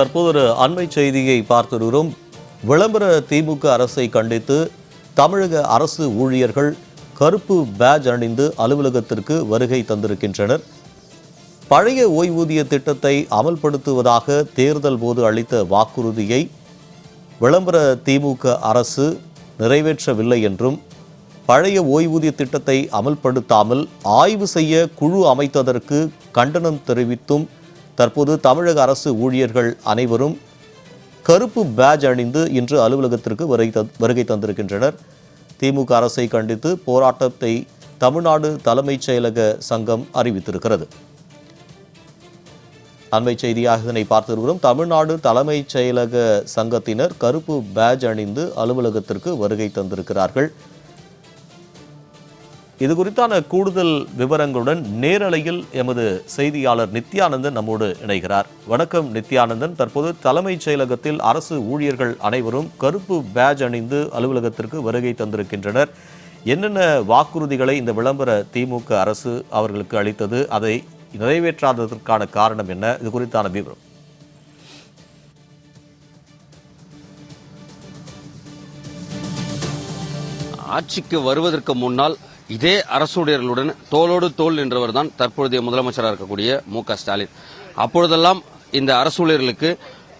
தற்போது ஒரு அண்மை செய்தியை பார்த்திருக்கிறோம். விளம்பர திமுக அரசை கண்டித்து தமிழக அரசு ஊழியர்கள் கருப்பு பேஜ் அணிந்து அலுவலகத்திற்கு வருகை தந்திருக்கின்றனர். பழைய ஓய்வூதிய திட்டத்தை அமல்படுத்துவதாக தேர்தல் போது அளித்த வாக்குறுதியை விளம்பர திமுக அரசு நிறைவேற்றவில்லை என்றும் பழைய ஓய்வூதிய திட்டத்தை அமல்படுத்தாமல் ஆய்வு செய்ய குழு அமைத்ததற்கு கண்டனம் தெரிவித்தும் தற்போது தமிழக அரசு ஊழியர்கள் அனைவரும் கருப்பு பேட்ஜ் அணிந்து இன்று அலுவலகத்திற்கு வருகை வருகை தந்திருக்கின்றனர். திமுக அரசை கண்டித்து போராட்டத்தை தமிழ்நாடு தலைமைச் செயலக சங்கம் அறிவித்திருக்கிறது. அண்மை செய்தியாக இதனை பார்த்திருக்கிறோம். தமிழ்நாடு தலைமைச் செயலக சங்கத்தினர் கருப்பு பேட்ஜ் அணிந்து அலுவலகத்திற்கு வருகை தந்திருக்கிறார்கள். இது குறித்தான கூடுதல் விவரங்களுடன் நேரலையில் எமது செய்தியாளர் நித்யானந்தன் நம்மோடு இணைகிறார். வணக்கம் நித்யானந்தன். தற்போது தலைமைச் செயலகத்தில் அரசு ஊழியர்கள் அனைவரும் கருப்பு பேஜ் அணிந்து அலுவலகத்திற்கு வருகை தந்திருக்கின்றனர். என்னென்ன வாக்குறுதிகளை இந்த விளம்பர திமுக அரசு அவர்களுக்கு அளித்தது? அதை நிறைவேற்றாததற்கான காரணம் என்ன? இது குறித்தான விவரம். ஆட்சிக்கு வருவதற்கு முன்னால் இதே அரசுடையர்களுடன் தோளோடு தோல் நின்றவர் தான் தற்பொழுதைய முதலமைச்சராக இருக்கக்கூடிய மு க ஸ்டாலின். அப்பொழுதெல்லாம் இந்த அரசூழியர்களுக்கு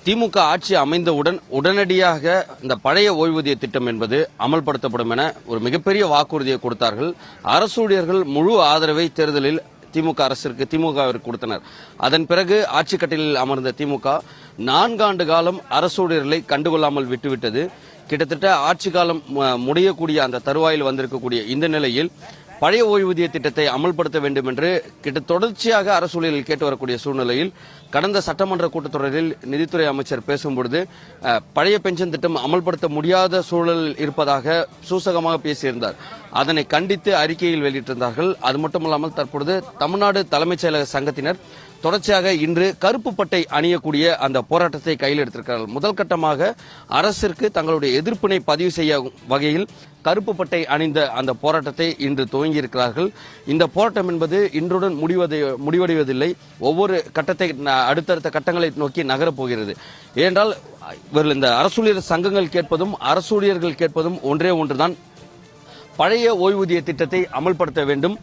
திமுக ஆட்சி அமைந்தவுடன் உடனடியாக இந்த பழைய ஓய்வூதிய திட்டம் என்பது அமல்படுத்தப்படும் என ஒரு மிகப்பெரிய வாக்குறுதியை கொடுத்தார்கள். அரசூழியர்கள் முழு ஆதரவை தேர்தலில் திமுக அரசிற்கு திமுகவிற்கு கொடுத்தனர். அதன் பிறகு ஆட்சி கட்டிலில் அமர்ந்த திமுக நான்காண்டு காலம் அரசூழியர்களை கண்டுகொள்ளாமல் விட்டுவிட்டது. கிட்டத்தட்ட ஆட்சி காலம் முடியக்கூடிய அந்த தருவாயில் வந்திருக்கக்கூடிய இந்த நிலையில் பழைய ஓய்வூதிய திட்டத்தை அமல்படுத்த வேண்டும் என்று கிட்ட தொடர்ச்சியாக அரசூழலில் கேட்டு வரக்கூடிய சூழ்நிலையில் கடந்த சட்டமன்ற கூட்டத்தொடரில் நிதித்துறை அமைச்சர் பேசும்பொழுது பழைய பென்ஷன் திட்டம் அமல்படுத்த முடியாத சூழல் இருப்பதாக சூசகமாக பேசியிருந்தார். அதனை கண்டித்து அறிக்கையில் வெளியிட்டிருந்தார்கள். அது மட்டுமல்லாமல் தற்பொழுது தமிழ்நாடு தலைமைச் செயலக சங்கத்தினர் தொடர்ச்சியாக இன்று கருப்பு பட்டை அணியக்கூடிய அந்த போராட்டத்தை கையில் எடுத்திருக்கிறார்கள். முதல் கட்டமாக அரசிற்கு தங்களுடைய எதிர்ப்பினை பதிவு செய்ய வகையில் கருப்பு பட்டை அணிந்த அந்த போராட்டத்தை இன்று துவங்கியிருக்கிறார்கள். இந்த போராட்டம் என்பது இன்றுடன் முடிவது முடிவடைவதில்லை. ஒவ்வொரு கட்டத்தை ந- அடுத்தடுத்த கட்டங்களை நோக்கி நகரப் போகிறது. ஏனென்றால் இவர்கள் இந்த அரசூழியர் சங்கங்கள் கேட்பதும் அரசூழியர்கள் கேட்பதும் ஒன்றே ஒன்றுதான். பழைய ஓய்வூதிய திட்டத்தை அமல்படுத்த வேண்டும்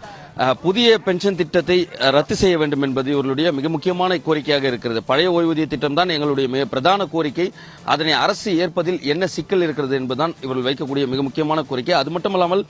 புதிய பென்ஷன் திட்டத்தை ரத்து செய்ய வேண்டும் என்பது இவர்களுடைய மிக முக்கியமான கோரிக்கையாக இருக்கிறது. பழைய ஓய்வூதிய திட்டம் தான் எங்களுடைய மிக பிரதான கோரிக்கை. அதனை அரசு ஏற்பதில் என்ன சிக்கல் இருக்கிறது என்பதுதான் இவர்கள் வைக்கக்கூடிய மிக முக்கியமான கோரிக்கை. அது மட்டுமல்லாமல்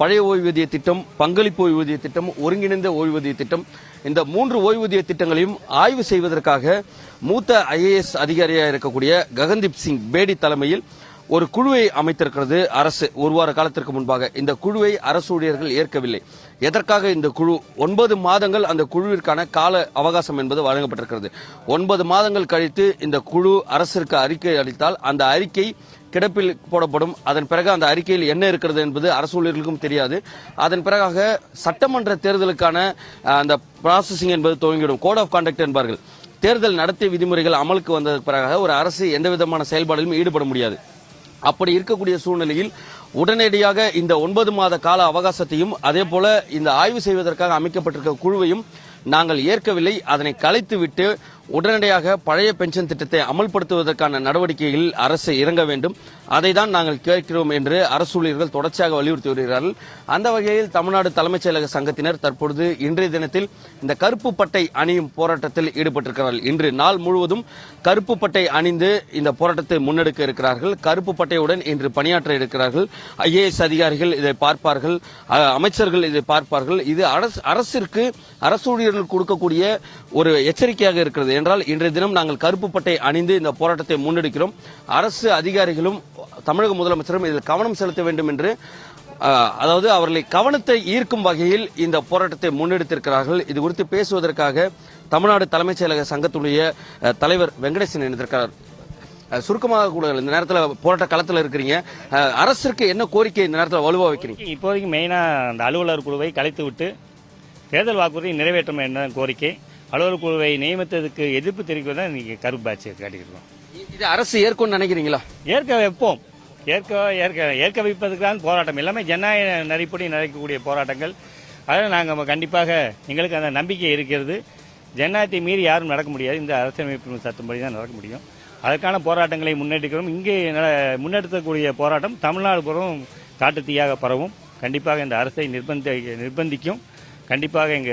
பழைய ஓய்வூதிய திட்டம் பங்களிப்பு ஓய்வூதிய திட்டம் ஒருங்கிணைந்த ஓய்வூதிய திட்டம் இந்த மூன்று ஓய்வூதிய திட்டங்களையும் ஆய்வு செய்வதற்காக மூத்த ஐஏஎஸ் அதிகாரியாக இருக்கக்கூடிய ககன்தீப் சிங் பேடி தலைமையில் ஒரு குழுவை அமைத்திருக்கிறது அரசு ஒரு வார காலத்திற்கு முன்பாக. இந்த குழுவை அரசு ஊழியர்கள் ஏற்கவில்லை. எதற்காக இந்த குழு? ஒன்பது மாதங்கள் அந்த குழுவிற்கான கால அவகாசம் என்பது வழங்கப்பட்டிருக்கிறது. ஒன்பது மாதங்கள் கழித்து இந்த குழு அரசிற்கு அறிக்கை அளித்தால் அந்த அறிக்கை கிடப்பில் போடப்படும். அதன் பிறகு அந்த அறிக்கையில் என்ன இருக்கிறது என்பது அரசு ஊழியர்களுக்கும் தெரியாது. அதன் பிறகாக சட்டமன்ற தேர்தலுக்கான அந்த ப்ராசஸிங் என்பது துவங்கிவிடும். கோட் ஆஃப் கான்டக்ட் என்பார்கள். தேர்தல் நடத்தை விதிமுறைகள் அமலுக்கு வந்ததற்கு பிறகு ஒரு அரசு எந்த விதமான செயல்பாடிலும் ஈடுபட முடியாது. அப்படி இருக்கக்கூடிய சூழ்நிலையில் உடனடியாக இந்த ஒன்பது மாத கால அவகாசத்தையும் அதே போல இந்த ஆய்வு செய்வதற்காக அமைக்கப்பட்டிருக்க குழுவையும் நாங்கள் ஏற்கவில்லை. அதனை கலைத்துவிட்டு உடனடியாக பழைய பென்ஷன் திட்டத்தை அமல்படுத்துவதற்கான நடவடிக்கைகளில் அரசு இறங்க வேண்டும். அதை தான் நாங்கள் கேட்கிறோம் என்று அரசு ஊழியர்கள் தொடர்ச்சியாக வலியுறுத்தி வருகிறார்கள். அந்த வகையில் தமிழ்நாடு தலைமைச் செயலக சங்கத்தினர் தற்பொழுது இன்றைய தினத்தில் இந்த கருப்பு பட்டை அணியும் போராட்டத்தில் ஈடுபட்டிருக்கிறார்கள். இன்று நாள் முழுவதும் கருப்பு பட்டை அணிந்து இந்த போராட்டத்தை முன்னெடுக்க இருக்கிறார்கள். கருப்பு பட்டையுடன் இன்று பணியாற்ற இருக்கிறார்கள். ஐஏஎஸ் அதிகாரிகள் இதை பார்ப்பார்கள். அமைச்சர்கள் இதை பார்ப்பார்கள். இது அரசிற்கு அரசு ஊழியர்கள் கொடுக்கக்கூடிய ஒரு எச்சரிக்கையாக இருக்கிறது. என்றால் இன்றைய தினம் நாங்கள் கருப்பு பட்டை அணிந்து இந்த போராட்டத்தை முன்னெடுக்கிறோம். அரசு அதிகாரிகளும் தமிழக முதலமைச்சரும் இதில் கவனம் செலுத்த வேண்டும் என்று அதாவது அவர்களை கவனத்தை ஈர்க்கும் வகையில் இந்த போராட்டத்தை முன்னெடுத்திருக்கிறார்கள். இது குறித்து பேசுவதற்காக தமிழ்நாடு தலைமைச் செயலக சங்கத்துடைய தலைவர் வெங்கடேசன் இணைந்திருக்கிறார். சுருக்கமாக கூட இந்த நேரத்தில் போராட்ட களத்தில் இருக்கிறீங்க. அரசிற்கு என்ன கோரிக்கை இந்த நேரத்தில் வலுவாக வைக்கிறீங்க? இப்போதைக்கு மெயினாக அந்த அலுவலர் குழுவை கலைத்து விட்டு தேர்தல் வாக்குறுதியை நிறைவேற்றும் என்ன கோரிக்கை. அலுவலர் குழுவை நியமித்ததுக்கு எதிர்ப்பு தெரிவிக்க தான் இன்னைக்கு கருப்பு பேட்ச் காட்டியிருக்கோம் இது அரசு ஏற்கொண்டு நினைக்கிறீங்களா? ஏற்க வைப்போம். ஏற்க ஏற்க ஏற்க வைப்பதற்கு தான் போராட்டம். எல்லாமே ஜனநாயக நெறிப்படி நடக்கக்கூடிய போராட்டங்கள். அதில் நாங்கள் கண்டிப்பாக எங்களுக்கு அந்த நம்பிக்கை இருக்கிறது. ஜனநாயகத்தை மீறி யாரும் நடக்க முடியாது. இந்த அரசியலமைப்பு சட்டப்படி தான் நடக்க முடியும். அதற்கான போராட்டங்களை முன்னெடுக்கிறோம். இங்கே முன்னெடுக்கக்கூடிய போராட்டம் தமிழ்நாடு புறம் காட்டு தீயாக பரவும். கண்டிப்பாக இந்த அரசை நிர்பந்தி நிர்பந்திக்கும். கண்டிப்பாக எங்க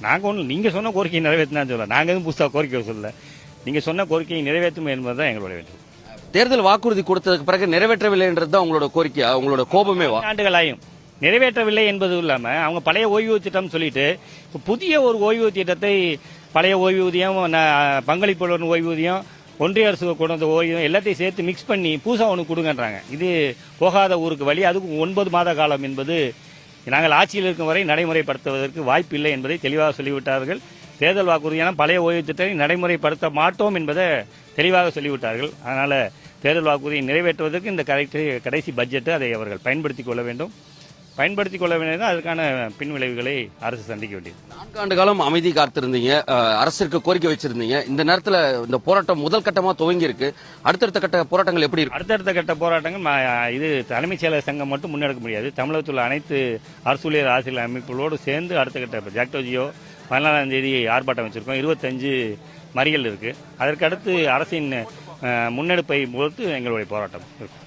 நாங்கள் ஒன்றும் நீங்கள் சொன்ன கோரிக்கையை நிறைவேற்றினா சொல்ல நாங்கள் எதுவும் புதுசாக கோரிக்கை சொல்லல. நீங்கள் சொன்ன கோரிக்கையை நிறைவேற்றும் என்பது தான் எங்களுடைய வேண்டும் தேர்தல் வாக்குறுதி கொடுத்ததுக்கு பிறகு நிறைவேற்றவில்லைன்றது தான் உங்களோட கோரிக்கையா உங்களோட கோபமேவா ஆண்டுகளாயும் நிறைவேற்றவில்லை என்பது இல்லாம அவங்க பழைய ஓய்வூதிய திட்டம் சொல்லிட்டு இப்ப புதிய ஒரு ஓய்வூதிய திட்டத்தை பழைய ஓய்வூதியம் பங்களிப்புடன் ஓய்வூதியம் ஒன்றிய அரசு கொண்டு வந்த ஓய்வூதியம் எல்லாத்தையும் சேர்த்து மிக்ஸ் பண்ணி பூசா ஒன்று கொடுங்கன்றாங்க. இது போகாத ஊருக்கு வழி அதுக்கு ஒன்பது மாத காலம் என்பது நாங்கள் ஆட்சியில் இருக்கும் வரை நடைமுறைப்படுத்துவதற்கு வாய்ப்பு இல்லை என்பதை தெளிவாக சொல்லிவிட்டார்கள். தேர்தல் வாக்குறுதியான பழைய ஓய்வு திட்டத்தை நடைமுறைப்படுத்த மாட்டோம் என்பதை தெளிவாக சொல்லிவிட்டார்கள். அதனால் தேர்தல் வாக்குறுதியை நிறைவேற்றுவதற்கு இந்த கடைசி கடைசி பட்ஜெட்டு அதை அவர்கள் பயன்படுத்திக் கொள்ள வேண்டும். பயன்படுத்திக் கொள்ள வேண்டியது அதற்கான பின்விளைவுகளை அரசு சந்திக்க வேண்டியது. நான்காண்டு காலம் அமைதி காத்திருந்தீங்க அரசிற்கு கோரிக்கை வச்சிருந்தீங்க. இந்த நேரத்துல இந்த போராட்டம் முதல் கட்டமா துவங்கி இருக்கு அடுத்தடுத்த கட்ட போராட்டங்கள் எப்படி இருக்கு? அடுத்தடுத்த கட்ட போராட்டங்கள் இது தலைமைச் செயலர் சங்கம் மட்டும் முன்னெடுக்க முடியாது. தமிழகத்தில் உள்ள அனைத்து அரசூழியர் ஆசிரியர் அமைப்புகளோடு சேர்ந்து அடுத்த கட்ட ஜாக்டோஜியோ பதினாலாம் தேதி ஆர்ப்பாட்டம் வச்சிருக்கோம். இருபத்தஞ்சு மறியல் இருக்கு. அதற்கு அடுத்து அரசின் முன்னெடுப்பை பொறுத்து எங்களுடைய போராட்டம் இருக்கும்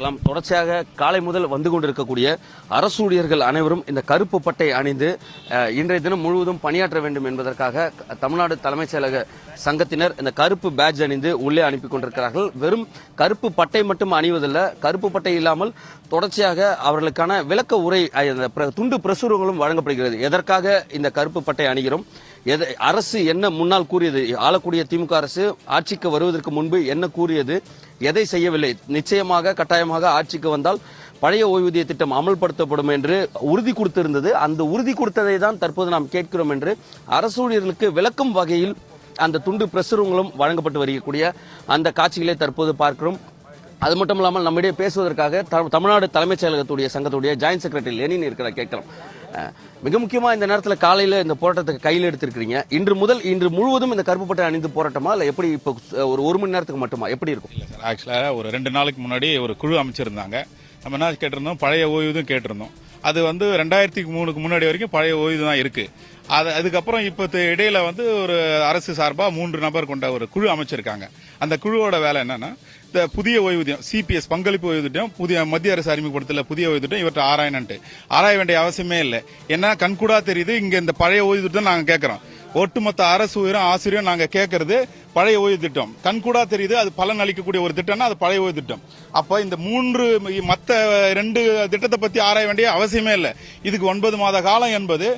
பார்க்கலாம். தொடர்ச்சியாக காலை முதல் வந்து கொண்டிருக்கக்கூடிய அரசு ஊழியர்கள் அனைவரும் இந்த கருப்பு பட்டை அணிந்து இன்றைய தினம் முழுவதும் பணியாற்ற வேண்டும் என்பதற்காக தமிழ்நாடு தலைமைச் செயலக சங்கத்தினர் இந்த கருப்பு பேட்ஜ் அணிந்து உள்ளே அனுப்பி கொண்டிருக்கிறார்கள். வெறும் கருப்பு பட்டை மட்டும் அணிவதில்லை கருப்பு பட்டை இல்லாமல் தொடர்ச்சியாக அவர்களுக்கான விளக்க உரை பிர- துண்டு பிரசுரங்களும் வழங்கப்படுகிறது. எதற்காக இந்த கருப்பு பட்டை அணிகிறோம்? எதை அரசு என்ன முன்னால் கூறியது? ஆளக்கூடிய திமுக அரசு ஆட்சிக்கு வருவதற்கு முன்பு என்ன கூறியது? எதை செய்யவில்லை? நிச்சயமாக கட்டாயமாக ஆட்சிக்கு வந்தால் பழைய ஓய்வூதிய திட்டம் அமல்படுத்தப்படும் என்று உறுதி கொடுத்திருந்தது. அந்த உறுதி கொடுத்ததை தான் தற்போது நாம் கேட்கிறோம் என்று அரசு ஊழியர்களுக்கு விளக்கும் வகையில் அந்த துண்டு பிரசுரங்களும் வழங்கப்பட்டு வருகக்கூடிய அந்த காட்சிகளை தற்போது பார்க்கிறோம். அது மட்டும் இல்லாமல் நம்மிடையே பேசுவதற்காக த- தமிழ்நாடு தலைமைச் செயலகத்துடைய சங்கத்துடைய ஜாயின்ட் செக்ரட்டரி லெனின் இருக்கிற கேட்கலாம். மிக முக்கியமாக இந்த நேரத்தில் காலையில் இந்த போராட்டத்தை கையில் எடுத்திருக்கிறீங்க. இன்று முதல் இன்று முழுவதும் இந்த கருப்பு பட்டை அணிந்து போராட்டமா? இல்லை எப்படி இப்போ ஒரு ஒரு மணி நேரத்துக்கு மட்டுமா? எப்படி இருக்கும்? இல்லை சார் ஆக்சுவலாக ஒரு ரெண்டு நாளைக்கு முன்னாடி ஒரு குழு அமைச்சிருந்தாங்க. நம்ம என்ன கேட்டிருந்தோம்? பழைய ஓய்வூதியம் கேட்டிருந்தோம். அது வந்து ரெண்டாயிரத்தி மூணுக்கு முன்னாடி வரைக்கும் பழைய ஓய்வு தான் இருக்குது அது அதுக்கப்புறம் இப்போ இடையில வந்து ஒரு அரசு சார்பாக மூன்று நபர் கொண்ட ஒரு குழு அமைச்சிருக்காங்க. அந்த குழுவோட வேலை என்னன்னா இந்த புதிய ஓய்வூதியம் சிபிஎஸ் பங்களிப்பு ஓய்வூதியம் புதிய மத்திய அரசு அறிமுகப்படுத்தல புதிய ஓய்வூதியம் இவற்றை ஆராயணுன்ட்டு. ஆராய வேண்டிய அவசியமே இல்லை. ஏன்னா கண்கூடா தெரியுது இங்க இந்த பழைய ஓய்வூதியம் நாங்கள் கேட்கறோம் ஒட்டுமொத்த அரசு உயிரும் ஆசிரியரும் நாங்கள் கேட்கறது பழைய ஓய்வு திட்டம். கண்கூடா தெரியுது அது பலன் அளிக்கக்கூடிய ஒரு திட்டம்னா அது பழைய ஓய்வு திட்டம். அப்ப இந்த மூன்று மற்ற ரெண்டு திட்டத்தை பத்தி ஆராய வேண்டிய அவசியமே இல்லை. இதுக்கு ஒன்பது மாத காலம் என்பது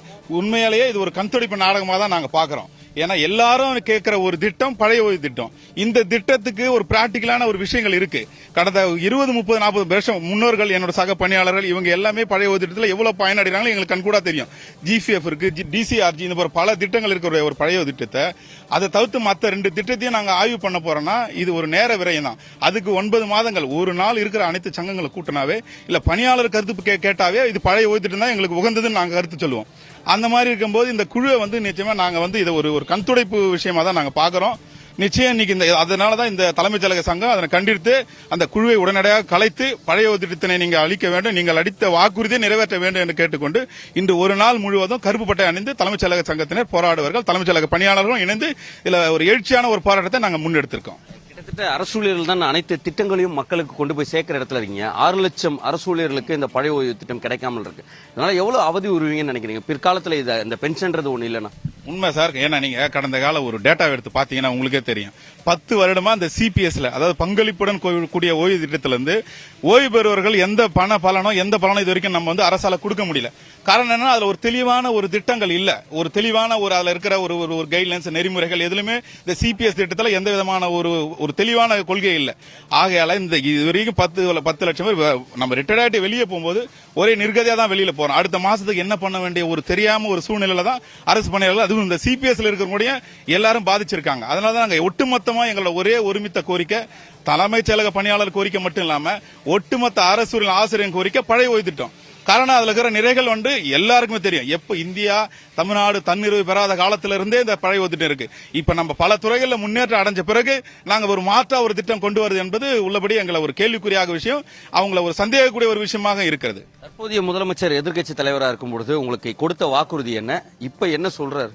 உண்மையிலேயே இது ஒரு கண்துடைப்பு நாடகமாக தான் நாங்கள் பார்க்குறோம் ஏன்னா எல்லாரும் கேட்கிற ஒரு திட்டம் பழைய ஓய்வு திட்டம். இந்த திட்டத்துக்கு ஒரு பிராக்டிக்கலான ஒரு விஷயங்கள் இருக்கு. கடந்த இருபது முப்பது நாற்பது வருஷம் முன்னோர்கள் என்னோட சக பணியாளர்கள் இவங்க எல்லாமே பழைய ஓய்வு திட்டத்தில் எவ்வளவு பயனடைறாங்க எங்களுக்கு கண்கூடா தெரியும். ஜிபிஎஃப் இருக்கு டிசிஆர்ஜி இந்த மாதிரி பல திட்டங்கள் இருக்கிற ஒரு பழைய ஓய்வு திட்டத்தை அதை தவிர்த்து மற்ற ரெண்டு திட்டத்தையும் நாங்கள் ஆய்வு பண்ண போறோம்னா இது ஒரு நேர விரயம் தான் அதுக்கு ஒன்பது மாதங்கள் ஒரு நாள் இருக்கிற அனைத்து சங்கங்களை கூட்டினாவே இல்ல பணியாளர் கருத்து கே- கேட்டாவே இது பழைய ஓய்வு திட்டம் தான் எங்களுக்கு உகந்ததுன்னு நாங்கள் கருத்து சொல்லுவோம். அந்த மாதிரி இருக்கும்போது இந்த குழுவை வந்து நிச்சயமா நாங்க வந்து இதை ஒரு ஒரு கண்துடைப்பு விஷயமா தான் நாங்க பாக்குறோம் நிச்சயம் இன்னைக்கு இந்த அதனால தான் இந்த தலைமைச் செயலக சங்கம் அதனை கண்டித்து அந்த குழுவை உடனடியாக கலைத்து பழைய ஓய்வு திட்டத்தினை நீங்கள் அளிக்க வேண்டும் நீங்கள் அளித்த வாக்குறுதியை நிறைவேற்ற வேண்டும் என்று கேட்டுக்கொண்டு இன்று ஒரு நாள் முழுவதும் கருப்பு பட்டை அணிந்து தலைமைச் செயலக சங்கத்தினர் போராடுவார்கள். தலைமைச் செயலக பணியாளர்களும் இணைந்து இதுல ஒரு எழுச்சியான ஒரு போராட்டத்தை நாங்கள் முன்னெடுத்திருக்கோம். கிட்டத்தட்ட அரசு ஊழியர்கள் தான் அனைத்து திட்டங்களையும் மக்களுக்கு கொண்டு போய் சேர்க்கிற இடத்துல இருக்கீங்க. ஆறு லட்சம் அரசு ஊழியர்களுக்கு இந்த பழைய ஓய்வு திட்டம் கிடைக்காமல் இருக்கு. இதனால எவ்வளவு அவதி உருவீங்கன்னு நினைக்கிறீங்க? பிற்காலத்துல இதை இந்த பென்ஷன்றது ஒண்ணு இல்லைன்னா. உண்மை சார் ஏன்னா நீங்க கடந்த கால ஒரு டேட்டா எடுத்து பாத்தீங்கன்னா உங்களுக்கே தெரியும். பத்து வருடமா இந்த சிபிஎஸ்ல அதாவது பங்களிப்புடன் கூடிய ஓய்வு திட்டத்துல இருந்து ஓய்வு பெறுவர்கள் எந்த பண பலனோ எந்த பலனோ இது வரைக்கும் நம்ம வந்து அரசால கொடுக்க முடியல. காரணம் என்ன அதுல ஒரு தெளிவான ஒரு திட்டங்கள் இல்ல. ஒரு தெளிவான ஒரு அதுல இருக்கிற ஒரு ஒரு- ஒரு கைட்லைன்ஸ் நெறிமுறைகள் எதுலுமே இந்த சிபிஎஸ் திட்டத்துல எந்த விதமான ஒரு ஒரு தெளிவான கொள்கை இல்லை. ஆகையால இந்த இது வரைக்கும் பத்து பத்து லட்சம் பேர் நம்ம ரிட்டையர்ட் ஆகிட்டு வெளியே போகும்போது ஒரே நிர்கதியாக தான் வெளியில் போகிறோம் அடுத்த மாதத்துக்கு என்ன பண்ண வேண்டிய ஒரு தெரியாமல் ஒரு சூழ்நிலையில் தான் அரசு பணியாளர்கள் அதுவும் இந்த சிபிஎஸ்ல இருக்கக்கூடிய எல்லாரும் பாதிச்சிருக்காங்க. அதனால தான் நாங்கள் ஒட்டுமொத்தமாக எங்களோட ஒரே ஒருமித்த கோரிக்கை தலைமைச் செயலக பணியாளர் கோரிக்கை மட்டும் இல்லாமல் ஒட்டுமொத்த அரசு ஆசிரியர் கோரிக்கை பழைய ஓய்வு காரணம் அதுல இருக்கிற நிறைகள் வந்து எல்லாருக்குமே தெரியும். எப்ப இந்தியா தமிழ்நாடு தன்னிறைவு பெறாத காலத்திலிருந்தே இந்த பழைய ஓய்வு இருக்கு. இப்ப நம்ம பல துறைகளில் முன்னேற்றம் அடைஞ்ச பிறகு நாங்க ஒரு மாற்றா ஒரு திட்டம் கொண்டு வருது என்பது உள்ளபடி எங்களை ஒரு கேள்விக்குறியாக விஷயம் அவங்கள ஒரு சந்தேகக்கூடிய ஒரு விஷயமாக இருக்கிறது. தற்போதைய முதலமைச்சர் எதிர்க்கட்சி தலைவராக இருக்கும் பொழுது உங்களுக்கு கொடுத்த வாக்குறுதி என்ன? இப்ப என்ன சொல்றாரு?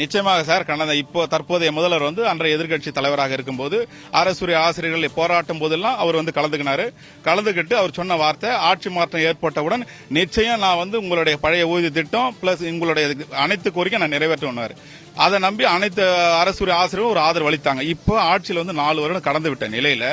நிச்சயமாக சார் கடந்த இப்போ தற்போதைய முதல்வர் வந்து அன்றைய எதிர்க்கட்சி தலைவராக இருக்கும்போது அரசுரை ஆசிரியர்களை போராட்டும் போதெல்லாம் அவர் வந்து கலந்துக்கினாரு. கலந்துக்கிட்டு அவர் சொன்ன வார்த்தை ஆட்சி மாற்றம் ஏற்பட்டவுடன் நிச்சயம் நான் வந்து உங்களுடைய பழைய ஊதிய திட்டம் பிளஸ் உங்களுடைய அனைத்து கோரிக்கை நான் நிறைவேற்றுவார் அதை நம்பி அனைத்து அரசுரை ஆசிரியரும் ஒரு ஆதரவு அளித்தாங்க. இப்போ ஆட்சியில் வந்து நாலு வருடம் கடந்து விட்ட நிலையில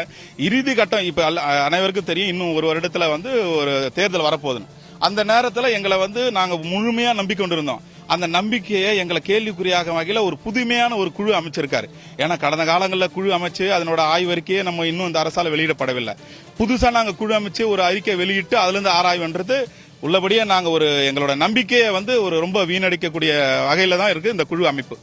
இறுதி கட்டம் இப்போ அனைவருக்கும் தெரியும். இன்னும் ஒரு வருடத்துல வந்து ஒரு தேர்தல் வரப்போகுதுன்னு. அந்த நேரத்தில் எங்களை வந்து நாங்கள் முழுமையாக நம்பிக்கொண்டிருந்தோம். அந்த நம்பிக்கையை எங்களை கேள்விக்குறியாக வகையில் ஒரு புதுமையான ஒரு குழு அமைச்சிருக்காரு. ஏன்னா கடந்த காலங்களில் குழு அமைச்சு அதனோட ஆய்வறிக்கையை நம்ம இன்னும் இந்த அரசால் வெளியிடப்படவில்லை. புதுசாக நாங்கள் குழு அமைச்சு ஒரு அறிக்கை வெளியிட்டு அதுலேருந்து ஆராய்வுன்றது உள்ளபடியே நாங்கள் ஒரு எங்களோட நம்பிக்கையை வந்து ஒரு ரொம்ப வீணடிக்கக்கூடிய வகையில் தான் இருக்குது இந்த குழு அமைப்பு.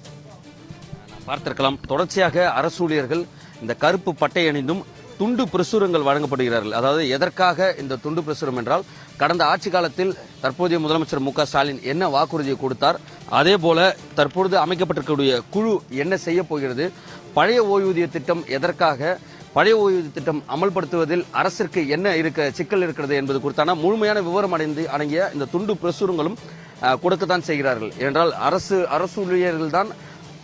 பார்த்திருக்கலாம். தொடர்ச்சியாக அரசு ஊழியர்கள் இந்த கருப்பு பட்டை அணிந்தும் துண்டு பிரசுரங்கள் வழங்கப்படுகிறார்கள். அதாவது எதற்காக இந்த துண்டு பிரசுரம் என்றால் கடந்த ஆட்சி காலத்தில் தற்போதைய முதலமைச்சர் மு ஸ்டாலின் என்ன வாக்குறுதியை கொடுத்தார் அதே போல தற்பொழுது அமைக்கப்பட்டிருக்கக்கூடிய குழு என்ன செய்ய போகிறது பழைய ஓய்வூதிய திட்டம் எதற்காக பழைய ஓய்வூதிய திட்டம் அமல்படுத்துவதில் அரசிற்கு என்ன இருக்க சிக்கல் இருக்கிறது என்பது குறித்தான முழுமையான விவரம் அடைந்து அடங்கிய இந்த துண்டு பிரசுரங்களும் கொடுக்கத்தான் செய்கிறார்கள். என்றால் அரசு அரசு ஊழியர்கள் தான்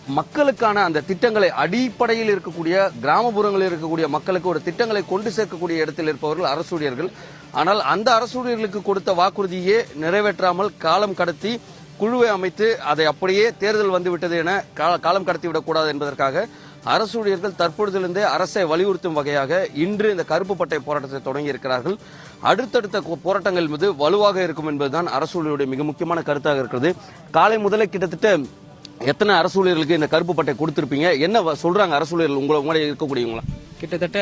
மக்களுக்கான அந்த திட்டங்களை அடிப்படையில் இருக்கக்கூடிய கிராமப்புறங்களில் இருக்கக்கூடிய மக்களுக்கு ஒரு திட்டங்களை கொண்டு சேர்க்கக்கூடிய இடத்தில் இருப்பவர்கள் அரசூழியர்கள். ஆனால் அந்த அரசூழியர்களுக்கு கொடுத்த வாக்குறுதியே நிறைவேற்றாமல் காலம் கடத்தி குழுவை அமைத்து அதை அப்படியே தேர்தல் வந்துவிட்டது என கா- காலம் கடத்திவிடக்கூடாது என்பதற்காக அரசு ஊழியர்கள் தற்பொழுதிலிருந்தே அரசை வலியுறுத்தும் வகையாக இன்று இந்த கருப்பு பட்டை போராட்டத்தை தொடங்கி இருக்கிறார்கள். அடுத்தடுத்த போராட்டங்கள் மீது வலுவாக இருக்கும் என்பதுதான் அரசு ஊழியருடைய மிக முக்கியமான கருத்தாக இருக்கிறது. காலை முதலே கிட்டத்தட்ட எத்தனை அரசு ஊழியர்களுக்கு இந்த கருப்பு பட்டை கொடுத்துருப்பீங்க? என்ன சொல்றாங்க அரசு ஊழியர்கள் உங்களை உங்களே இருக்கக்கூடியவங்களா? கிட்டத்தட்ட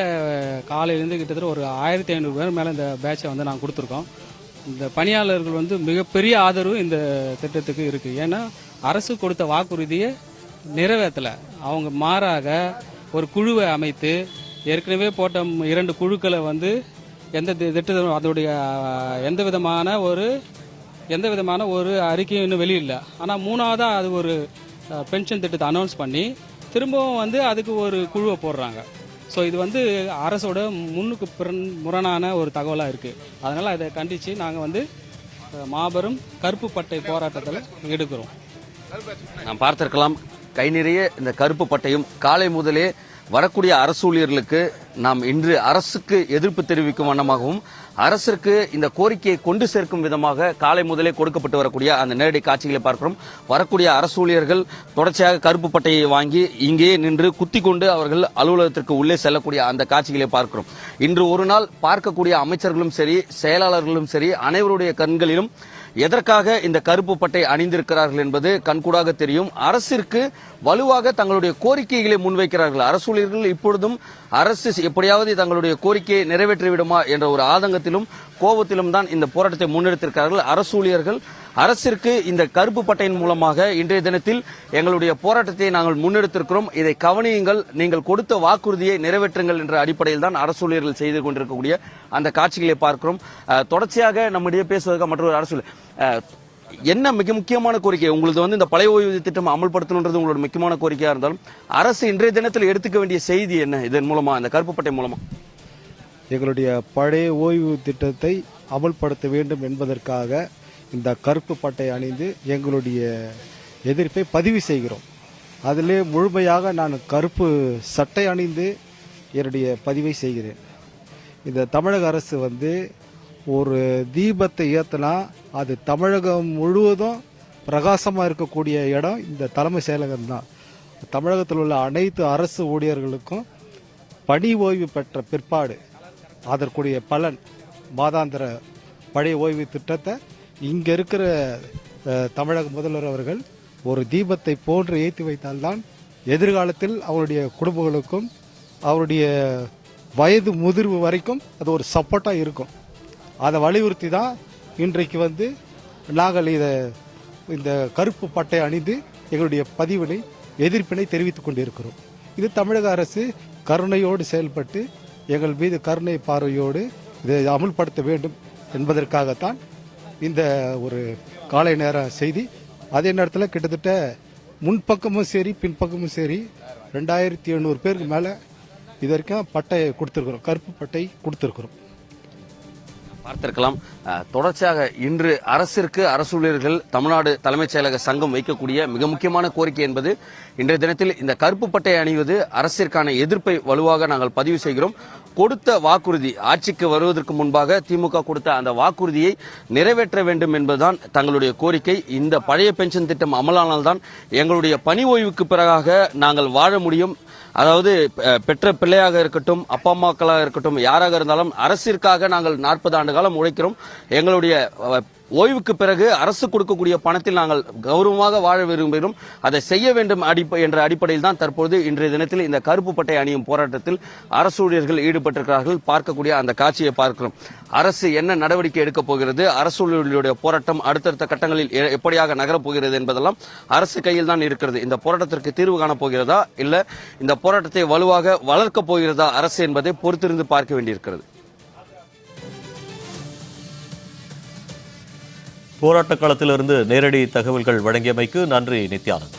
காலையிலேருந்து கிட்டத்தட்ட ஒரு ஆயிரத்தி ஐநூறு பேர் மேலே இந்த பேட்சை வந்து நாங்கள் கொடுத்துருக்கோம். இந்த பணியாளர்கள் வந்து மிகப்பெரிய ஆதரவு இந்த திட்டத்துக்கு இருக்கு. ஏன்னா அரசு கொடுத்த வாக்குறுதியை நிறைவேற்றலை அவங்க மாறாக ஒரு குழுவை அமைத்து ஏற்கனவே போட்ட இரண்டு குழுக்களை வந்து எந்த தி- திட்டத்தும் அதோடைய எந்த விதமான ஒரு எந்த விதமான ஒரு அறிக்கையும் இன்னும் வெளியில்லை. ஆனால் மூணாவதாக அது ஒரு பென்ஷன் திட்டத்தை அனௌன்ஸ் பண்ணி திரும்பவும் வந்து அதுக்கு ஒரு குழுவை போடுறாங்க. ஸோ இது வந்து அரசோட முன்னுக்கு பிறன் முரணான ஒரு தகவலாக இருக்குது அதனால் அதை கண்டித்து நாங்கள் வந்து மாபெரும் கருப்பு பட்டை போராட்டத்தில் எடுக்கிறோம். நாம் பார்த்திருக்கலாம் கை நிறைய இந்த கருப்பு பட்டையும் காலை முதலே வரக்கூடிய அரசு ஊழியர்களுக்கு நாம் இன்று அரசுக்கு எதிர்ப்பு தெரிவிக்கும் வண்ணமாகவும் அரசிற்கு இந்த கோரிக்கையை கொண்டு சேர்க்கும் விதமாக காலை முதலே கொடுக்கப்பட்டு வரக்கூடிய அந்த நேரடி காட்சிகளை பார்க்கிறோம். வரக்கூடிய அரசு ஊழியர்கள் தொடர்ச்சியாக கருப்பு பட்டையை வாங்கி இங்கே நின்று குத்தி கொண்டு அவர்கள் அலுவலகத்திற்கு உள்ளே செல்லக்கூடிய அந்த காட்சிகளை பார்க்கிறோம். இன்று ஒரு நாள் பார்க்கக்கூடிய அமைச்சர்களும் சரி செயலாளர்களும் சரி அனைவருடைய கண்களிலும் எதற்காக இந்த கருப்பு பட்டை அணிந்திருக்கிறார்கள் என்பது கண்கூடாக தெரியும். அரசிற்கு வலுவாக தங்களுடைய கோரிக்கைகளை முன்வைக்கிறார்கள். அரசு ஊழியர்கள் இப்பொழுதும் அரசு எப்படியாவது தங்களுடைய கோரிக்கையை நிறைவேற்றிவிடுமா என்ற ஒரு ஆதங்கத்திலும் கோபத்திலும் தான் இந்த போராட்டத்தை முன்னெடுத்திருக்கிறார்கள். அரசு ஊழியர்கள் அரசிற்கு இந்த கருப்பு பட்டையின் மூலமாக இன்றைய தினத்தில் எங்களுடைய போராட்டத்தை நாங்கள் முன்னெடுத்திருக்கிறோம். இதை கவனியுங்கள். நீங்கள் கொடுத்த வாக்குறுதியை நிறைவேற்றுங்கள் என்ற அடிப்படையில் தான் அரசு ஊழியர்கள் செய்து கொண்டிருக்கக்கூடிய அந்த காட்சிகளை பார்க்கிறோம். தொடர்ச்சியாக நம்முடைய பேசுவதற்கு மற்றொரு அரசு என்ன மிக முக்கியமான கோரிக்கை? உங்களது வந்து இந்த பழைய ஓய்வூதிய திட்டம் அமல்படுத்தணுன்றது உங்களோட முக்கியமான கோரிக்கையா இருந்தாலும் அரசு இன்றைய தினத்தில் எடுத்துக்க வேண்டிய செய்தி என்ன? இதன் மூலமா இந்த கருப்பு பட்டை மூலமா. எங்களுடைய பழைய ஓய்வு திட்டத்தை அமல்படுத்த வேண்டும் என்பதற்காக இந்த கருப்பு பட்டை அணிந்து எங்களுடைய எதிர்ப்பை பதிவு செய்கிறோம். அதிலே முழுமையாக நான் கருப்பு சட்டை அணிந்து என்னுடைய பதிவை செய்கிறேன். இந்த தமிழக அரசு வந்து ஒரு தீபத்தை ஏற்றினா அது தமிழகம் முழுவதும் பிரகாசமாக இருக்கக்கூடிய இடம் இந்த தலைமை செயலகம் தான். தமிழகத்தில் உள்ள அனைத்து அரசு ஊழியர்களுக்கும் பணி ஓய்வு பெற்ற பிற்பாடு அதற்குரிய பலன் மாதாந்திர பழைய ஓய்வு திட்டத்தை இங்கே இருக்கிற தமிழக முதல்வர் அவர்கள் ஒரு தீபத்தை போன்று ஏற்றி வைத்தால்தான் எதிர்காலத்தில் அவருடைய குடும்பங்களுக்கும் அவருடைய வயது முதிர்வு வரைக்கும் அது ஒரு சப்போர்ட்டாக இருக்கும். அதை வலியுறுத்தி தான் இன்றைக்கு வந்து நாங்கள் இதை இந்த கருப்பு பட்டை அணிந்து எங்களுடைய பதிவினை எதிர்ப்பினை தெரிவித்துக் கொண்டிருக்கிறோம். இது தமிழக அரசு கருணையோடு செயல்பட்டு எங்கள் மீது கருணை பார்வையோடு இதை அமுல்படுத்த வேண்டும் என்பதற்காகத்தான் இந்த ஒரு காலை நேர செய்தி. அதே நேரத்தில் கிட்டத்தட்ட முன்பக்கமும் சரி பின்பக்கமும் சரி ரெண்டாயிரத்தி எழுநூறு பேருக்கு மேலே இது வரைக்கும் பட்டை கொடுத்துருக்குறோம். கருப்பு பட்டை கொடுத்துருக்குறோம். பார்த்திருக்கலாம். தொடர்ச்சியாக இன்று அரசிற்கு அரசு ஊழியர்கள் தமிழ்நாடு தலைமைச் செயலக சங்கம் வைக்கக்கூடிய மிக முக்கியமான கோரிக்கை என்பது இன்றைய தினத்தில் இந்த கருப்பு பட்டை அணிவது அரசிற்கான எதிர்ப்பை வலுவாக நாங்கள் பதிவு செய்கிறோம். கொடுத்த வாக்குறுதி ஆட்சிக்கு வருவதற்கு முன்பாக திமுக கொடுத்த அந்த வாக்குறுதியை நிறைவேற்ற வேண்டும் என்பதுதான் தங்களுடைய கோரிக்கை. இந்த பழைய பென்ஷன் திட்டம் அமலானால்தான் எங்களுடைய பணி ஓய்வுக்கு பிறகாக நாங்கள் வாழ முடியும். அதாவது பெற்ற பிள்ளையாக இருக்கட்டும் அப்பா அம்மாக்களாக இருக்கட்டும் யாராக இருந்தாலும் அரசிற்காக நாங்கள் நாற்பது ஆண்டு காலம் உழைக்கிறோம். எங்களுடைய ஓய்வுக்கு பிறகு அரசு கொடுக்கக்கூடிய பணத்தில் நாங்கள் கௌரவமாக வாழ விரும்புகிறோம் அதை செய்ய வேண்டும் அடிப்ப என்ற அடிப்படையில் தான் தற்போது இன்றைய தினத்தில் இந்த கருப்பு பட்டை அணியும் போராட்டத்தில் அரசு ஊழியர்கள் ஈடுபட்டிருக்கிறார்கள். பார்க்கக்கூடிய அந்த காட்சியை பார்க்கிறோம். அரசு என்ன நடவடிக்கை எடுக்கப் போகிறது? அரசு ஊழியர்களுடைய போராட்டம் அடுத்தடுத்த கட்டங்களில் எ- எப்படியாக நகரப் போகிறது என்பதெல்லாம் அரசு கையில் தான் இருக்கிறது. இந்த போராட்டத்திற்கு தீர்வு காணப்போகிறதா இல்ல இந்த போராட்டத்தை வலுவாக வளர்க்கப் போகிறதா அரசு என்பதை பொறுத்திருந்து பார்க்க வேண்டியிருக்கிறது. போராட்ட களத்திலிருந்து நேரடி தகவல்கள் வழங்கியமைக்கு நன்றி நித்யானந்த்.